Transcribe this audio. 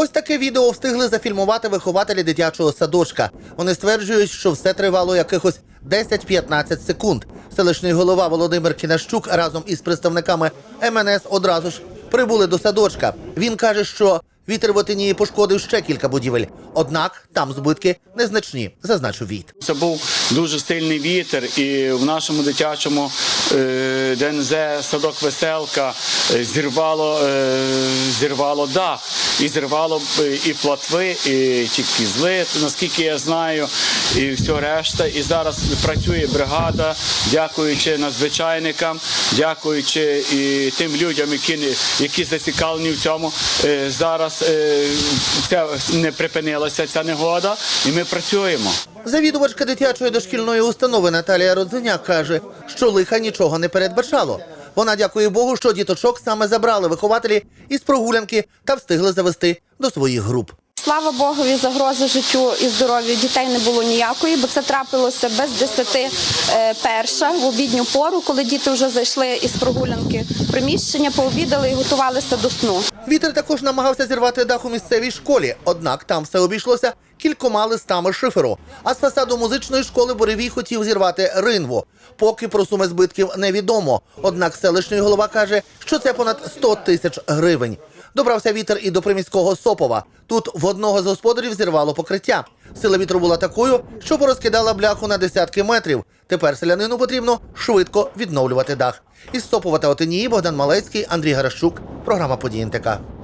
Ось таке відео встигли зафільмувати вихователі дитячого садочка. Вони стверджують, що все тривало якихось 10-15 секунд. Селищний голова Володимир Кінащук разом із представниками МНС одразу ж прибули до садочка. Він каже, що вітер в Отинії пошкодив ще кілька будівель. Однак там збитки незначні, зазначив Віт. Це був дуже сильний вітер, і в нашому дитячому е, ДНЗ садок веселка е, зірвало, е, зірвало дах, і зірвало е, і платви, і ті кізли, наскільки я знаю, і все решта. І зараз працює бригада, дякуючи надзвичайникам, дякуючи і тим людям, які, які зацікавлені в цьому. Е, Зараз е, це не припинилася ця негода, і ми працюємо. Завідувачка дитячої дошкільної установи Наталія Родзиняк каже, що лиха нічого не передбачало. Вона дякує Богу, що діточок саме забрали вихователі із прогулянки та встигли завести до своїх груп. Слава Богові, загрози життю і здоров'ю дітей не було ніякої, бо це трапилося без 10 е, перша в обідню пору, коли діти вже зайшли із прогулянки приміщення, пообідали і готувалися до сну. Вітер також намагався зірвати дах у місцевій школі, однак там все обійшлося кількома листами шиферу. А з фасаду музичної школи Боревій хотів зірвати ринву. Поки про суми збитків невідомо. Однак селищний голова каже, що це понад 100 тисяч гривень. Добрався вітер і до приміського Сопова. Тут в одного з господарів зірвало покриття. Сила вітру була такою, що порозкидала бляху на десятки метрів. Тепер селянину потрібно швидко відновлювати дах. Із Сопова та Отинії Богдан Малецький, Андрій Гарашчук. Програма «Події НТК».